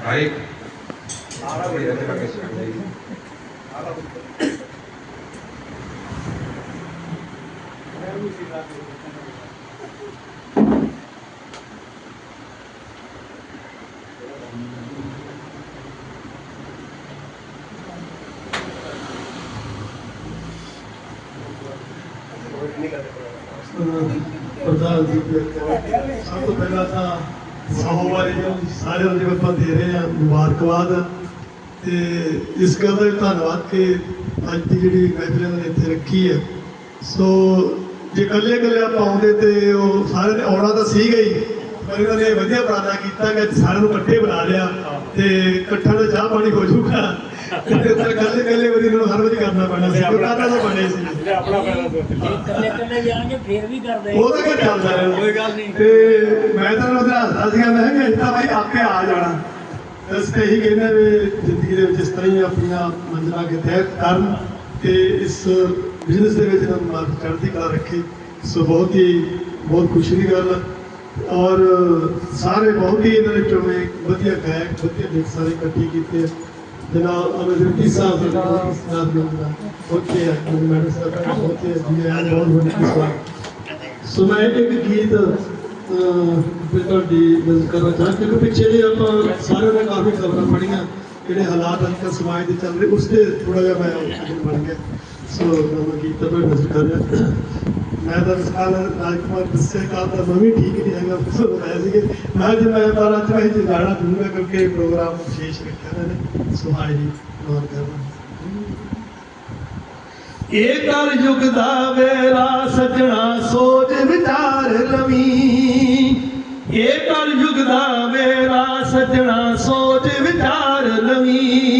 Baik. ਪ੍ਰਧਾਨ ਜੀ ਸਭ ਤੋਂ ਪਹਿਲਾਂ ਤਾਂ ਸਭੋ ਵਾਰੀ ਜੋ ਸਾਰਿਆਂ ਨੂੰ ਆਪਾਂ ਦੇ ਰਹੇ ਹਾਂ, ਮੁਬਾਰਕਬਾਦ। ਤੇ ਇਸ ਗੱਲ ਦਾ ਧੰਨਵਾਦ ਕਿ ਅੱਜ ਦੀ ਜਿਹੜੀ ਮਹਿਫਿਲ ਇਹਨਾਂ ਨੇ ਇੱਥੇ ਰੱਖੀ ਹੈ। ਸੋ ਜੇ ਇਕੱਲੇ ਇਕੱਲੇ ਆਪਾਂ ਆਉਂਦੇ ਤੇ ਉਹ ਸਾਰੇ ਨੇ ਆਉਣਾ ਤਾਂ ਸੀਗਾ ਹੀ, ਪਰ ਇਹਨਾਂ ਨੇ ਵਧੀਆ ਉਪਰਾਲਾ ਕੀਤਾ ਕਿ ਸਾਰਿਆਂ ਨੂੰ ਇਕੱਠੇ ਬਣਾ ਲਿਆ ਤੇ ਇਕੱਠਾ ਦਾ ਚਾਹ ਪਾਣੀ ਹੋ ਜਾਊਗਾ। ਤੇ ਇਕੱਲੇ ਇਕੱਲੇ ਵਾਰੀ ਇਹਨਾਂ ਨੂੰ ਹਰ ਵਾਰੀ ਕਰਨਾ ਪੈਣਾ ਸੀ ਕਿਉਂਕਿ ਤਾਂ ਬਣੇ ਸੀ। ਜੇ ਆਪਣਾ ਫਾਇਦਾ ਸੋਚ ਇਕੱਲੇ ਇਕੱਲੇ ਜਾਣਗੇ ਫੇਰ ਵੀ ਕਰਦੇ। ਉਹ ਤਾਂ ਕੀ ਚੱਲਦਾ ਰਿਹਾ ਕੋਈ ਗੱਲ ਨਹੀਂ। ਤੇ ਮੈਂ ਤਾਂ ਉਹਦੇ ਹੱਸਦਾ ਸੀਗਾ ਮੈਂ ਕਿਹਾ ਇੱਦਾਂ ਭਾਈ ਆਪੇ ਆ ਜਾਣਾ। ਇਸ ਤੇ ਹੀ ਕਹਿੰਦੇ ਵੀ ਜ਼ਿੰਦਗੀ ਦੇ ਵਿੱਚ ਇਸ ਤਰ੍ਹਾਂ ਹੀ ਆਪਣੀਆਂ ਮੰਜ਼ਿਲਾਂ ਕੇ ਤੈਅ ਕਰਨ ਤੇ ਇਸ ਬਿਜ਼ਨਸ ਦੇ ਵਿੱਚ ਇਹਨਾਂ ਮਾਰ ਚੜ੍ਹਦੀ ਕਲਾ ਰੱਖੇ। ਸੋ ਬਹੁਤ ਹੀ ਬਹੁਤ ਖੁਸ਼ੀ ਦੀ ਗੱਲ ਹੈ ਔਰ ਸਾਰੇ ਬਹੁਤ ਹੀ ਇਹਨਾਂ ਨੇ ਚੋਵੇਂ ਵਧੀਆ ਗਾਇਕ ਵਧੀਆ ਸਾਰੇ ਇਕੱਠੇ ਕੀਤੇ ਆ। ਜਨਾਬ ਅਮਰਜੀਤ ਸਾਹਿਬ ਦਾ ਸਾਹਿਬ ਦਾ ਹੋਤੇ ਹੈ ਮੈਡਮ ਸਾਹਿਬ ਦਾ ਹੋਤੇ ਹੈ ਜੀ ਅੱਜ ਸੋ ਮੈਂ ਇੱਕ ਗੀਤ ਅਹ, ਤੁਹਾਡੀ ਨਜ਼ਰ ਕਰਨਾ ਚਾਹੁੰਦਾ ਕਿ ਪਿੱਛੇ ਜੇ ਆਪਾਂ ਸਾਰਿਆਂ ਨੇ ਕਾਫੀ ਖਬਰਾਂ ਪੜੀਆਂ ਜਿਹੜੇ ਹਾਲਾਤ ਅੱਜ ਕੱਲ੍ਹ ਸਮਾਜ ਦੇ ਚੱਲ ਰਹੇ ਉਸ ਤੇ ਥੋੜਾ ਜਿਹਾ ਮੈਂ ਬਣ ਗਿਆ। ਸੋ ਮੈਂ ਗੀਤ ਤੇ ਨਜ਼ਰ ਕਰ ਰਿਹਾ। ਮੈਂ ਤਾਂ ਸਾਲ ਰਾਜਕੁਮਾਰ ਦੱਸਿਆ ਕਾਲ ਤਾਂ ਮੈਂ ਵੀ ਠੀਕ ਨਹੀਂ ਹੈਗਾ ਸੋ ਮੈਂ ਸੀਗੇ ਮੈਂ ਜੇ ਮੈਂ ਤਾਂ ਅੱਜ ਮੈਂ ਜੀ ਗਾਣਾ ਦੂੰਗਾ ਕਿਉਂਕਿ ਪ੍ਰੋਗਰਾਮ ਵਿਸ਼ੇਸ਼ ਰੱਖਿਆ ਨੇ ਸੋ ਜੀ ਨੋਟ ਕਰਨਾ ਇਹ ਕਲ ਯੁਗ ਦਾ ਵੇਲਾ, ਸਜਣਾ ਸੋਚ ਵਿਚਾਰ ਲਵੀ। ਇਹ ਕਰ ਯੁਗ ਦਾ ਵੇਲਾ, ਸਜਣਾ ਸੋਚ ਵਿਚਾਰ ਲਵੀ।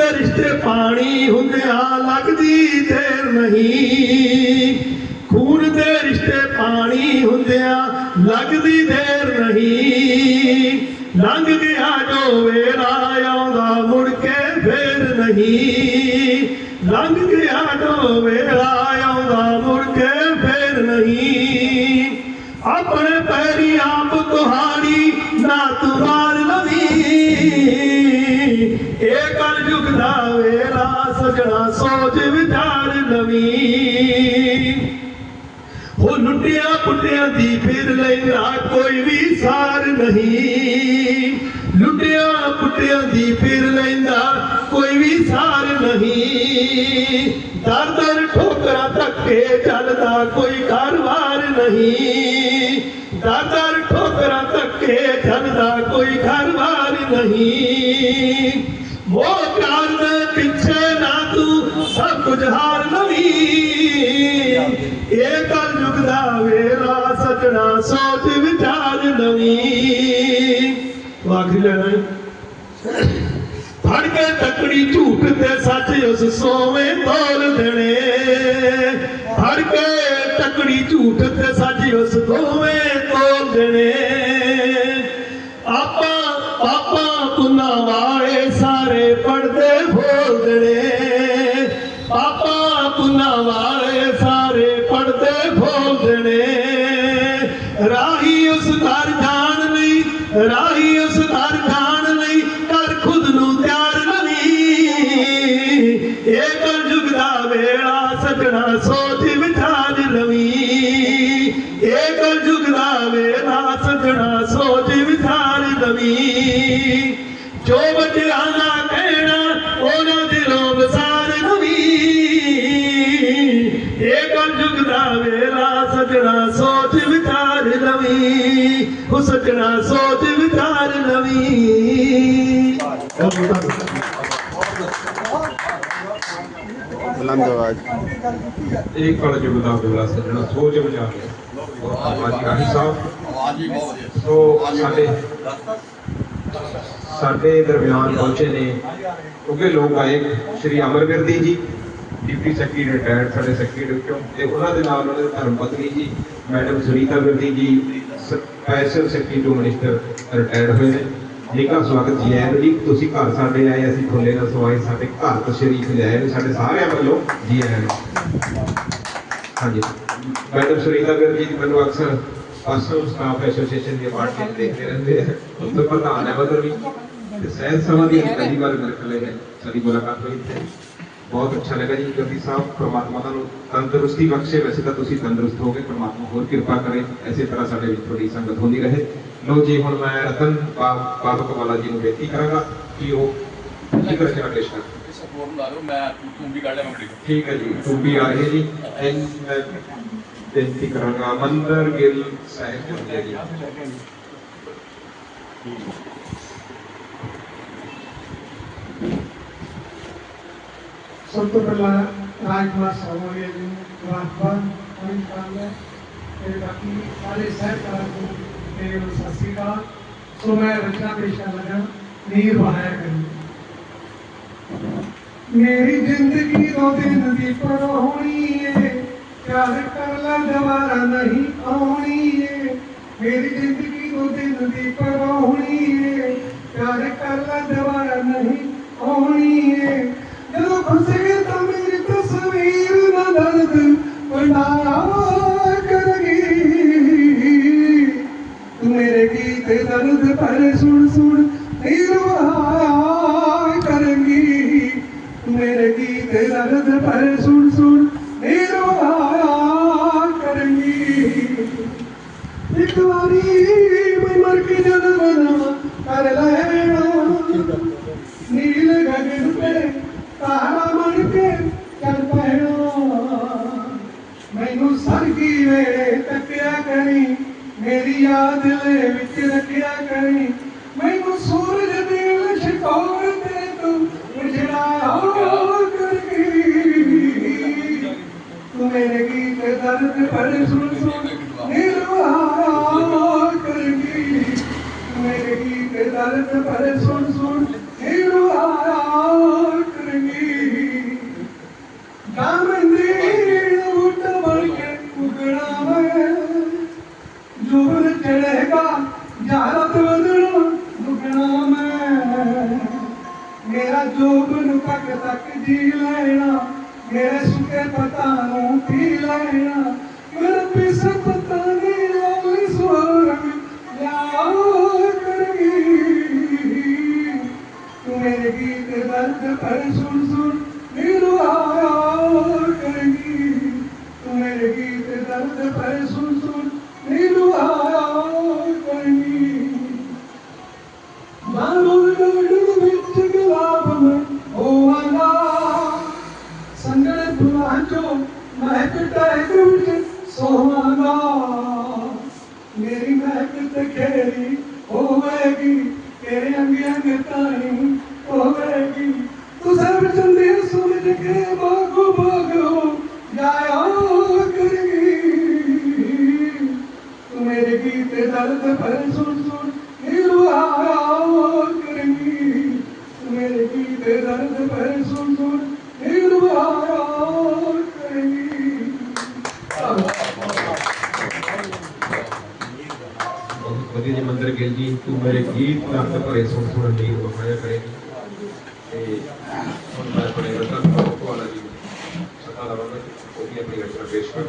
ਦੇ ਰਿਸ਼ਤੇ ਪਾਣੀ ਹੁੰਦਿਆਂ ਲੱਗਦੀ ਦੇਰ ਨਹੀਂ। ਖੂਨ ਦੇ ਰਿਸ਼ਤੇ ਪਾਣੀ ਹੁੰਦਿਆਂ ਲੱਗਦੀ ਦੇਰ ਨਹੀਂ। ਲੰਘ ਗਿਆ ਜੋ ਵੇਲਾ, ਆਉਂਦਾ ਮੁੜ ਕੇ ਫੇਰ ਨਹੀਂ। ਲੰਘ ਗਿਆ ਜੋ ਵੇਲਾ, ਆਉਂਦਾ ਮੁੜ ਕੇ ਫੇਰ ਨਹੀਂ। ਆਪਣੇ ਪੈਰੀ ਆਪ ਕੁਹਾੜੀ, ਨਾ ਤੁਮਾਰ ਸਜਣਾ ਸੋਚ ਵਿਚਾਰ ਲਵੀ ਉਹ ਲੁੱਟਿਆ ਪੁੱਟਿਆਂ ਦੀ ਫਿਰ ਲੈਂਦਾ ਕੋਈ ਵੀ ਸਾਰ ਨਹੀਂ। ਲੁੱਟਿਆ ਪੁੱਟਿਆਂ ਦੀ ਫਿਰ ਲੈਂਦਾ ਕੋਈ ਵੀ ਸਾਰ ਨਹੀਂ। ਦਰ ਦਰ ਠੋਕਰਾਂ ਧੱਕੇ ਚੱਲਦਾ ਕੋਈ ਘਰਵਾਰ ਨਹੀਂ। ਦਰ ਦਰ ਠੋਕਰਾਂ ਧੱਕੇ ਚੱਲਦਾ ਕੋਈ ਘਰਵਾਰ ਨਹੀਂ। ਮੋਹ ਪਿਆਰ ਪਿੱਛੇ ਨਾ ਤੂੰ ਸਭ ਕੁਝ ਹਾਰ ਲਵੀ ਇਹ ਕਲ ਯੁਗ ਦਾ ਵੇਲਾ ਸਜਣਾ ਸੋਚ ਵਿਚਾਰ ਨਵੀ। ਆਖਰੀ ਲੈਣਾ ਹੈ। ਫੜ ਕੇ ਤਕੜੀ ਝੂਠ ਤੇ ਸੱਚ ਉਸ ਸੋਵੇਂ ਤੋਲ ਦੇਣੇ। ਫੜ ਕੇ ਤਕੜੀ ਝੂਠ ਤੇ ਸੱਚ ਉਸ ਦੋਵੇਂ ਤੋਲ ਦੇਣੇ। ਆਪਾਂ ਪਾਪਾ ਪੁੰਨਾ ਵਾਲੇ ਸਾਰੇ ਪੜਦੇ ਫੋਲ ਦੇਣੇ। سوچ وچار روي. ايڪ جگدا ويڙ سجنا سوچ وچار روي. جو ڀيڻ ان تي بسار روي. ايڪ جگدا ويرا سجنا سوچ وچار روي. ڪ سڄا سوچ وچار روي. ਬੁਲੰਦ ਆਵਾਜ਼ ਇੱਕ ਕਲ ਯੁੱਗ ਦਾ ਵੇਲਾ ਸੱਜਣਾ ਸੋਚ ਵਿਚਾਰ ਆਵਾਜ਼ੀ ਰਾਹੀ ਸਾਹਿਬ। ਸੋ ਸਾਡੇ ਸਾਡੇ ਦਰਮਿਆਨ ਪਹੁੰਚੇ ਨੇ। ਕਿਉਂਕਿ ਲੋਕ ਆਏ Shri Amarvirdi ji, deputy secretary retired ਸਾਡੇ ਸੈਕਟਰੀ ਵਿੱਚੋਂ। ਤੇ ਉਹਨਾਂ ਦੇ ਨਾਲ ਉਹਨਾਂ ਦੇ ਧਰਮ ਪਤਨੀ ਜੀ, madam Sunita Virdi ji, special secretary to minister retired ਹੋਏ ਨੇ। ਜੀ ਕਾ ਸਵਾਗਤ ਜੀ ਆਇਆਂ ਨੂੰ ਜੀ, ਤੁਸੀਂ ਘਰ ਸਾਡੇ ਆਏ, ਅਸੀਂ ਖੁੱਲੇ ਨਾਲ ਸਵਾਏ, ਸਾਡੇ ਘਰ ਤਸ਼ਰੀਫ ਲਿਆਏ ਨੇ ਸਾਡੇ ਸਾਰਿਆਂ ਵੱਲੋਂ ਜੀ ਆਇਆਂ ਨੂੰ। ਹਾਂਜੀ। ਮੈਡਮ ਸੁਨੀਤਾ ਵਿਰਦੀ ਜੀ, ਮੈਨੂੰ ਅਕਸਰ ਪਰਸਨਲ ਸਟਾਫ ਐਸੋਸੀਏਸ਼ਨ ਦੀ ਪਾਰਟੀ ਦੇਖਦੇ ਰਹਿੰਦੇ ਆ। ਉਸ ਤੋਂ ਪ੍ਰਧਾਨ ਹੈ ਬਦਰ ਵੀ, ਤੇ ਸਹਿਜ ਸਭਾ ਦੀ ਪਹਿਲੀ ਵਾਰ ਮੇਰੇ ਕੋਲ ਹੈ, ਸਾਡੀ ਮੁਲਾਕਾਤ ਹੋਈ ਤੇ ਬਹੁਤ ਅੱਛਾ ਲੱਗਾ ਜੀ ਜੋਤੀ ਸਾਹਿਬ ਪ੍ਰਮਾਤਮਾ ਤੁਹਾਨੂੰ ਤੰਦਰੁਸਤੀ ਬਖਸ਼ੇ। ਵੈਸੇ ਤਾਂ ਤੁਸੀਂ ਤੰਦਰੁਸਤ ਹੋਗੇ ਪ੍ਰਮਾਤਮਾ ਹੋਰ ਕਿਰਪਾ ਕਰੇ ਐਸੇ ਤਰ੍ਹਾਂ ਸਾਡੇ ਵਿੱਚ ਥੋੜੀ ਸੰਗਤ ਹੁੰਦੀ ਰਹੇ। ਲੋ ਜੀ ਹੁਣ ਮੈਂ ਰਤਨ ਬਾਬਕ ਵਾਲਾ ਜੀ ਨੂੰ ਬੇਨਤੀ ਕਰਾਂਗਾ ਕਿ ਉਹ ਜ਼ਿਕਰ ਰਚਨਾ ਪੇਸ਼ ਕਰਨ ਸਪੋਰਟ ਲਾ ਲਓ ਮੈਂ ਤੂੰ ਵੀ ਕੱਢ ਲਿਆ ਮੈਂ ਠੀਕ ਹੈ ਜੀ ਤੂੰ ਵੀ ਆ ਰਹੇ ਜੀ। ਐਨ ਮੈਂ ਬੇਨਤੀ ਕਰਾਂਗਾ ਮੰਦਰ ਗਿੱਲ ਸਾਹਿਬ ਜੀ। ਹੈ। ਜੀ ਸਭ ਤੋਂ ਪਹਿਲਾਂ ਰਾਜਕੁਮਾਰ ਸਾਹਮਣੇ ਜੀ ਨੂੰ ਰਾਜਪਾਲ ਅਮਿਤ ਕਾਂਗਲ ਤੇ ਬਾਕੀ ਸਾਰੇ ਸਹਿਕਾਰਾਂ ਨੂੰ ਮੇਰੇ ਨੂੰ ਸਤਿ ਸ੍ਰੀ ਅਕਾਲ ਸੋ ਮੈਂ ਰਚਨਾ ਪੇਸ਼ ਕਰਨ ਲੱਗਾ ਨੀਰ ਬਹਾਇਆ ਕਰੀ ਮੇਰੀ ਜ਼ਿੰਦਗੀ ਦੋ ਦਿਨ ਦੀ ਪਰੋਣੀ ਏ ਪਿਆਰ ਕਰ ਲੈ ਦੁਬਾਰਾ ਨਹੀਂ ਆਉਣੀ ਏ ਮੇਰੀ ਜ਼ਿੰਦਗੀ ਦੋ ਦਿਨ ਦੀ ਪਰੋਣੀ ਏ ਪਿਆਰ ਕਰ ਲੈ ਕਰਗੀ। ਤੂੰ ਮੇਰੇ ਗੀਤ ਦਰਦ ਪਰ ਸੁਣ ਸੁਣ ਨਿਰਵਾਹ ਕਰਗੀ। ਤੂੰ ਮੇਰੇ ਗੀਤ ਦਰਦ ਪਰ ਸੁਣ ਸੁਣ ਮੇਰੀ ਯਾਦ ਵਿੱਚ ਰੱਖਿਆ ਕਰੀ। ਮੈਨੂੰ ਸੂਰਜ ਦੀ ਲਸ਼ਕੌਰ ਤੇ ਤੂੰ ਉਜੜਾ ਕਰਗੀ ਤੂੰ ਮੇਰੇ ਗੀਤ ਦਰਦ ਪਰ ਸੁਣ ਸੁਣ ਨਿਰਵਾਹ ਕਰਗੀ ਮੇਰੇ ਗੀਤ ਦਰਦ ਪਰ ਸੁਣ ਸੁਣ ਤੱਕ ਲੈਣਾ, ਮੇਰੇ ਸੁੱਕੇ ਪਤਾ ਨੂੰ ਪੀ ਲੈਣਾ। ਮੇਰਾ ਪਿਸ ਪਤਾ ਨਹੀਂ ਲਾਲ ਸਵਰਗ ਲਿਆ ਕਰਗੀ। ਤੂੰ ਮੇਰੇ ਗੀਤ ਦਰਦ ਪਰ ਸੁਣ ਸੁਣ ਮੈਨੂੰ ਆਇਆ ਕਰਗੀ। ਤੂੰ ਮੇਰੇ ਗੀਤ ਦਰਦ ਪਰ ਸੁਣ ਸੁਣ ਮੈਨੂੰ ਆਇਆ ਕਰਗੀ ਮਾਨੂਰ ਗੜਨ ਦੁਆ ਮਹਿਕ ਟੈਕ ਵਿੱਚ ਸੋਵਾਂਗਾ। ਮੇਰੀ ਮਹਿਕ ਤੇ ਖੇਰੀ ਹੋਵੇਗੀ, ਤੇਰੇ ਅੰਗ ਅੰਗ ਤਾਈ ਹੋਵੇਗੀ। ਤੂੰ ਸਭ ਚੰਦੇ ਸੁਣ ਕੇ ਬਹੁਤ ਵਧੀਆ ਮੰਦਰ ਗਿੱਲ ਜੀ, ਤੂੰ ਮੇਰੇ ਗੀਤ ਦਰਦ ਭਰੇ ਸੁਣ ਸੁਣ ਨੀਰ ਵਖਾਇਆ ਕਰੇਗੀ ਤੇ ਹੁਣ ਮੈਂ ਆਪਣੇ ਰਤਨ ਬਾਬੂ ਵਾਲਾ ਜੀ ਸਤਾ ਲਵਾਂਗਾ ਉਹ ਵੀ ਆਪਣੀ ਰਚਨਾ ਪੇਸ਼ ਕਰ